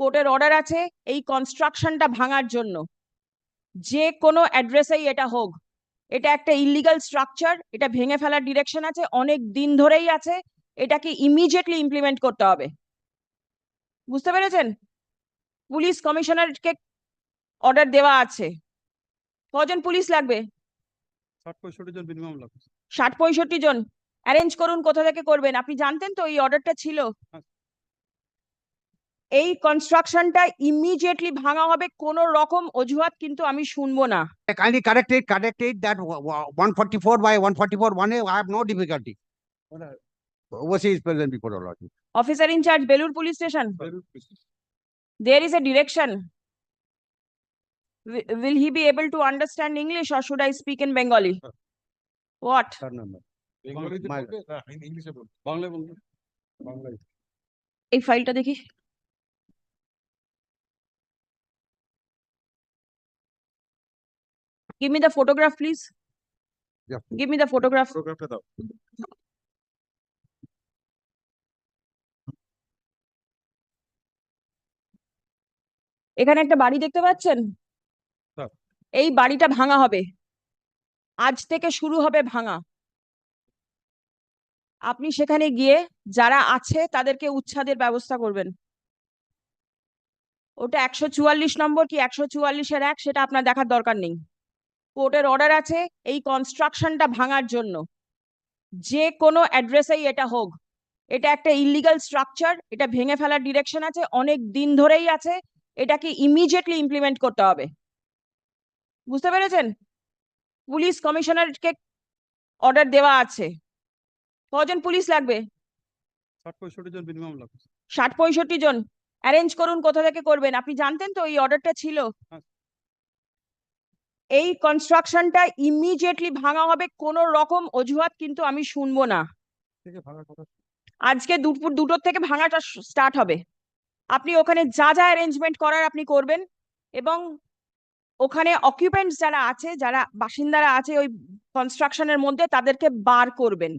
কোর্টের অর্ডার আছে এই কনস্ট্রাকশনটা ভাঙার জন্য। যে কোনো অ্যাড্রেসেই এটা হোক। এটা একটা ইলিগাল স্ট্রাকচার এটা ভেঙে ফেলার ডিরেকশন আছে অনেক দিন ধরেই আছে এটাকে ইমিডিয়েটলি ইমপ্লিমেন্ট করতে হবে। বুঝতে পেরেছেন? পুলিশ কমিশনারকে অর্ডার দেওয়া আছে। কজন পুলিশ লাগবে? ষাট পঁয়ষট্টি জন অ্যারেঞ্জ করুন কোথা থেকে করবেন। আপনি জানতেন তো এই অর্ডারটা ছিল? হ্যাঁ। এই কনস্ট্রাকশনটা ইমিডিয়েটলি ভাঙা হবে কোনো রকম অজুহাত কিন্তু আমি শুনব না correct it, correct it that one forty-four by one forty-four, one have no difficulty. Overseas present before the Lord. Officer in charge Belur police station there is a direction Wi- will he be able to understand english or should i speak in bengali Sir. what Sir বলবে না ইংলিশে বলবে বাংলায় বলবে বাংলায় এই ফাইলটা দেখি give me the photograph please. Yeah. give me the photograph. দাও। এখানে একটা বাড়ি দেখতে পাচ্ছেন। এই বাড়িটা ভাঙা হবে। আজ থেকে শুরু হবে ভাঙা। আপনি সেখানে গিয়ে যারা আছে তাদেরকে উচ্ছেদের ব্যবস্থা করবেন। ওটা একশো চুয়াল্লিশ নম্বর কি একশো চুয়াল্লিশের এক? সেটা আপনার দেখার দরকার নেই। কোর্টের অর্ডার আছে এই কনস্ট্রাকশনটা ভাঙার জন্য। যে কোনো অ্যাড্রেসেই এটা হোক। এটা একটা ইলিগাল স্ট্রাকচার এটা ভেঙে ফেলার ডিরেকশন আছে অনেক দিন ধরেই আছে এটাকে ইমিডিয়েটলি ইমপ্লিমেন্ট করতে হবে। বুঝতে পেরেছেন? পুলিশ কমিশনারকে অর্ডার দেওয়া আছে। কজন পুলিশ লাগবে? ষাট পঁয়ষট্টি জন অ্যারেঞ্জ করুন কোথা থেকে করবেন। আপনি জানতেন তো এই অর্ডারটা ছিল? হ্যাঁ। এই কনস্ট্রাকশনটা ইমিডিয়েটলি ভাঙা হবে কোনো রকম অজুহাত কিন্তু আমি শুনব না। আজকে দুপুর দুটোর থেকে ভাঙাটা স্টার্ট হবে। আপনি ওখানে যা যা অ্যারেঞ্জমেন্ট করার আপনি করবেন এবং ওখানে অকুপেন্টস যারা আছে যারা বাসিন্দারা আছে ওই কনস্ট্রাকশনের মধ্যে তাদেরকে বার করবেন।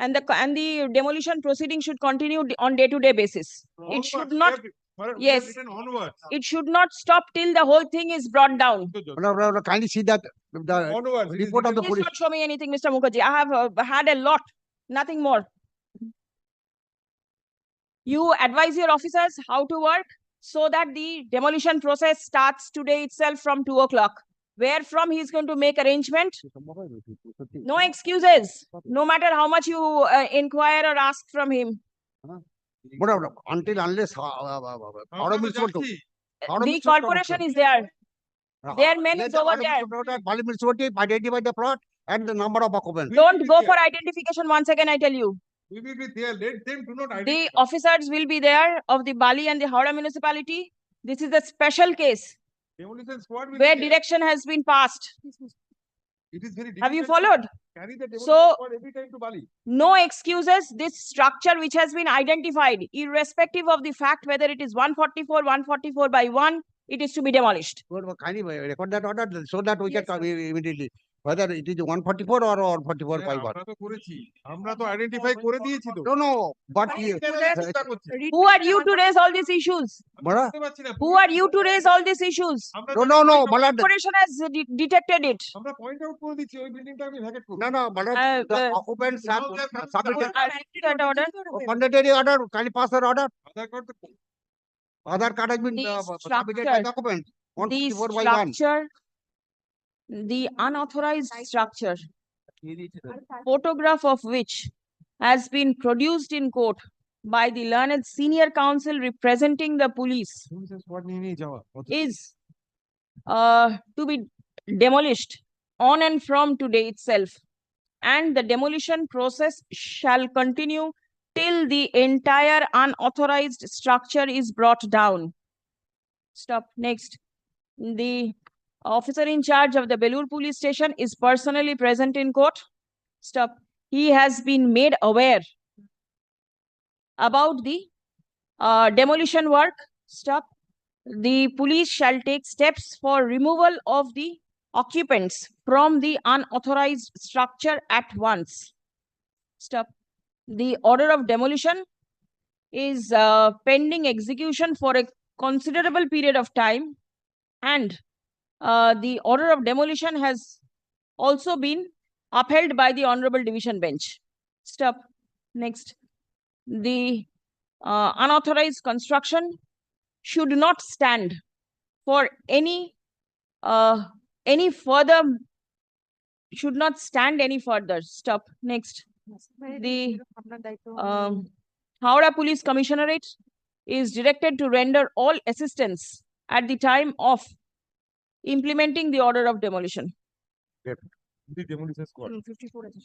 And the and the demolition proceeding should continue on day to day basis it should not yes. Onwards. it should not stop till the whole thing is brought down No, no, no, Kindly see that, the Onwards. report of the please police. not show me anything mr mukherjee i have uh, had a lot nothing more you advise your officers how to work so that the demolition process starts today itself from two o'clock where from he is going to make arrangement no excuses no matter how much you uh, inquire or ask from him But until unless, uh, uh, uh, uh, order municipal to- order the corporation is there. Their men is over there municipal Bali municipality identify the plot and the number of occupants. don't go for identification once again i tell you. We will be there. Let them do not identify. the officers will be there of the bali and the howrah municipality. This is a special case Demolition squad will where be there. direction has been passed It is very difficult. have you followed Carry the So- every time to Bali. no excuses this structure which has been identified irrespective of the fact whether it is 144 144 by 1 it is to be demolished Well, well, Kindly record that order so that we can Yes, come immediately, whether it is 144 or 144 fiber আমরা তো করেছি আমরা তো identify করে দিয়েছি who are you to raise all these issues বড়া who are you to raise all these issues no no no malad corporation has detected it আমরা point out করে দিয়েছি ওই বিল্ডিংটা আমি ভ্যাকেট করব না order mandatory order can pass her order other card other has been submitted by the occupant 144 by the unauthorized structure, photograph of which has been produced in court by the learned senior counsel representing the police is uh, to be demolished on and from today itself and the demolition process shall continue till the entire unauthorized structure is brought down. Stop. Next. The officer in charge of the Belur police station is personally present in court. Stop. He has been made aware about the uh, demolition work. Stop the police shall take steps for removal of the occupants from the unauthorized structure at once. Stop. The order of demolition is uh, pending execution for a considerable period of time. And uh, the order of demolition has also been upheld by the Honorable Division Bench. Stop. Next. The uh, unauthorized construction should not stand for any uh, any further should not stand any further. Stop. Next. The um, Howrah Police Commissionerate is directed to render all assistance at the time of implementing the order of demolition The demolition squad.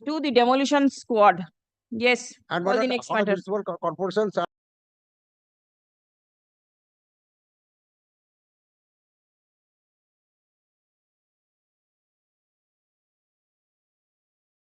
to the demolition squad. Yes, And All what the are next all the matter. municipal corporations